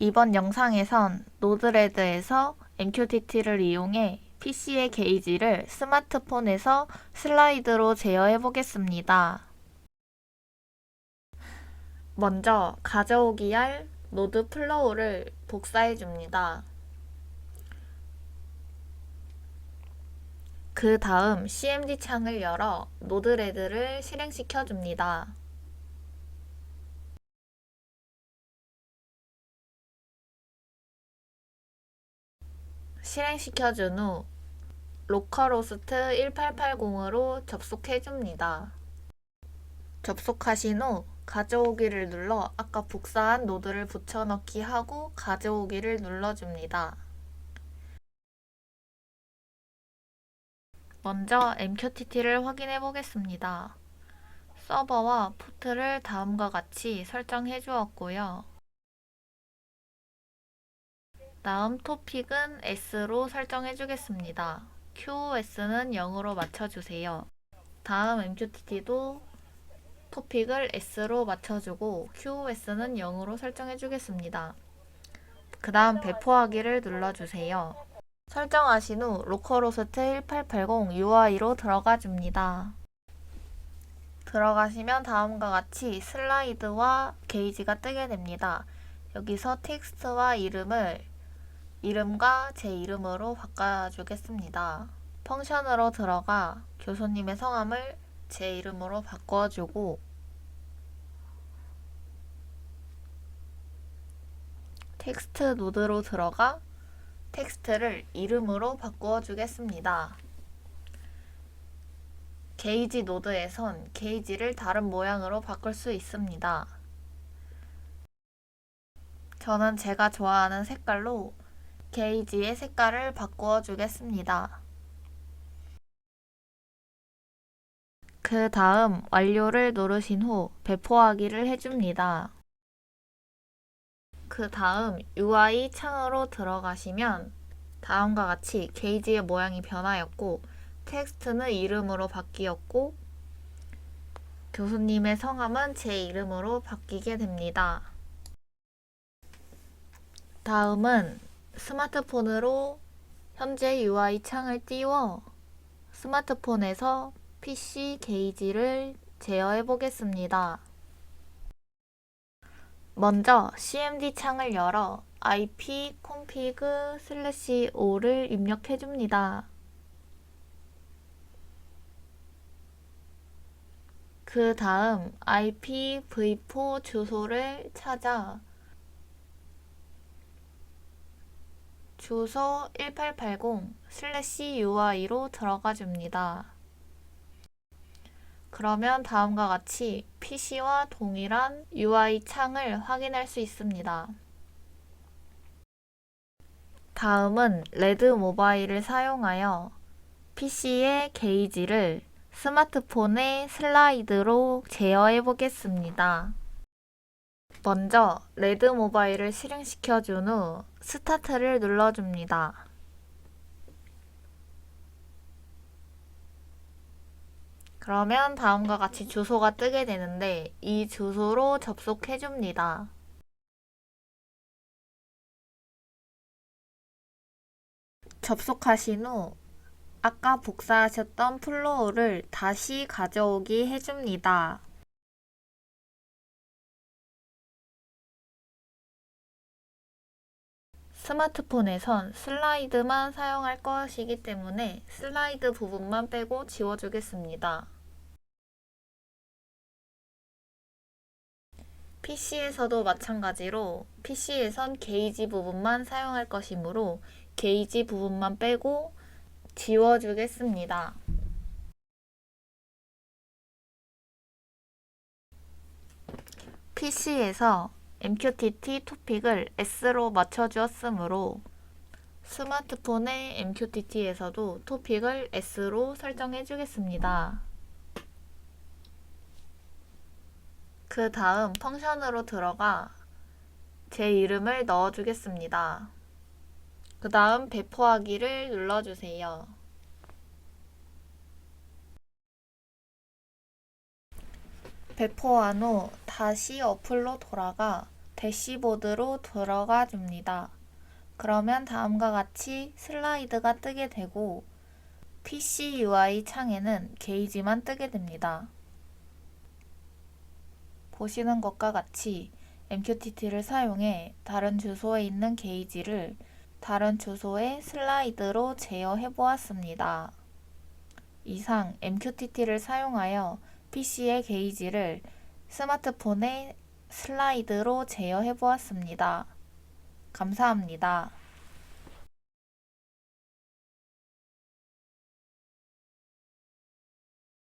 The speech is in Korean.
이번 영상에선 노드레드에서 MQTT를 이용해 PC의 게이지를 스마트폰에서 슬라이드로 제어해 보겠습니다. 먼저 가져오기 할 노드 플로우를 복사해 줍니다. 그 다음 CMD 창을 열어 노드레드를 실행시켜 줍니다. 실행시켜준 후 로컬호스트 1880으로 접속해 줍니다. 접속하신 후 가져오기를 눌러 아까 복사한 노드를 붙여넣기 하고 가져오기를 눌러줍니다. 먼저 MQTT를 확인해 보겠습니다. 서버와 포트를 다음과 같이 설정해 주었고요. 다음 토픽은 S로 설정해 주겠습니다. QoS는 0으로 맞춰주세요. 다음 MQTT도 토픽을 S로 맞춰주고 QoS는 0으로 설정해 주겠습니다. 그 다음 배포하기를 눌러주세요. 설정하신 후 로컬호스트 1880 UI로 들어가 줍니다. 들어가시면 다음과 같이 슬라이드와 게이지가 뜨게 됩니다. 여기서 텍스트와 이름을 이름과 제 이름으로 바꿔주겠습니다. 펑션으로 들어가 교수님의 성함을 제 이름으로 바꿔주고 텍스트 노드로 들어가 텍스트를 이름으로 바꾸어 주겠습니다. 게이지 노드에선 게이지를 다른 모양으로 바꿀 수 있습니다. 저는 제가 좋아하는 색깔로 게이지의 색깔을 바꾸어 주겠습니다. 그 다음 완료를 누르신 후 배포하기를 해줍니다. 그 다음 UI 창으로 들어가시면 다음과 같이 게이지의 모양이 변하였고 텍스트는 이름으로 바뀌었고 교수님의 성함은 제 이름으로 바뀌게 됩니다. 다음은 스마트폰으로 현재 UI 창을 띄워 스마트폰에서 PC 게이지를 제어해 보겠습니다. 먼저 CMD 창을 열어 IP config 슬래시 5를 입력해 줍니다. 그 다음 IPv4 주소를 찾아 주소 1880 슬래시 UI로 들어가 줍니다. 그러면 다음과 같이 PC와 동일한 UI 창을 확인할 수 있습니다. 다음은 레드 모바일을 사용하여 PC의 게이지를 스마트폰의 슬라이드로 제어해 보겠습니다. 먼저 레드 모바일을 실행시켜 준 후 스타트를 눌러줍니다. 그러면 다음과 같이 주소가 뜨게 되는데 이 주소로 접속해 줍니다. 접속하신 후 아까 복사하셨던 플로우를 다시 가져오기 해줍니다. 스마트폰에선 슬라이드만 사용할 것이기 때문에 슬라이드 부분만 빼고 지워주겠습니다. PC에서도 마찬가지로 PC에선 게이지 부분만 사용할 것이므로 게이지 부분만 빼고 지워주겠습니다. PC에서 MQTT 토픽을 S로 맞춰주었으므로 스마트폰의 MQTT에서도 토픽을 S로 설정해 주겠습니다. 그 다음 펑션으로 들어가 제 이름을 넣어 주겠습니다. 그 다음 배포하기를 눌러주세요. 배포한 후 다시 어플로 돌아가 대시보드로 들어가 줍니다. 그러면 다음과 같이 슬라이드가 뜨게 되고 PC UI 창에는 게이지만 뜨게 됩니다. 보시는 것과 같이 MQTT를 사용해 다른 주소에 있는 게이지를 다른 주소에 슬라이드로 제어해 보았습니다. 이상 MQTT를 사용하여 PC의 게이지를 스마트폰에 슬라이드로 제어해 보았습니다. 감사합니다.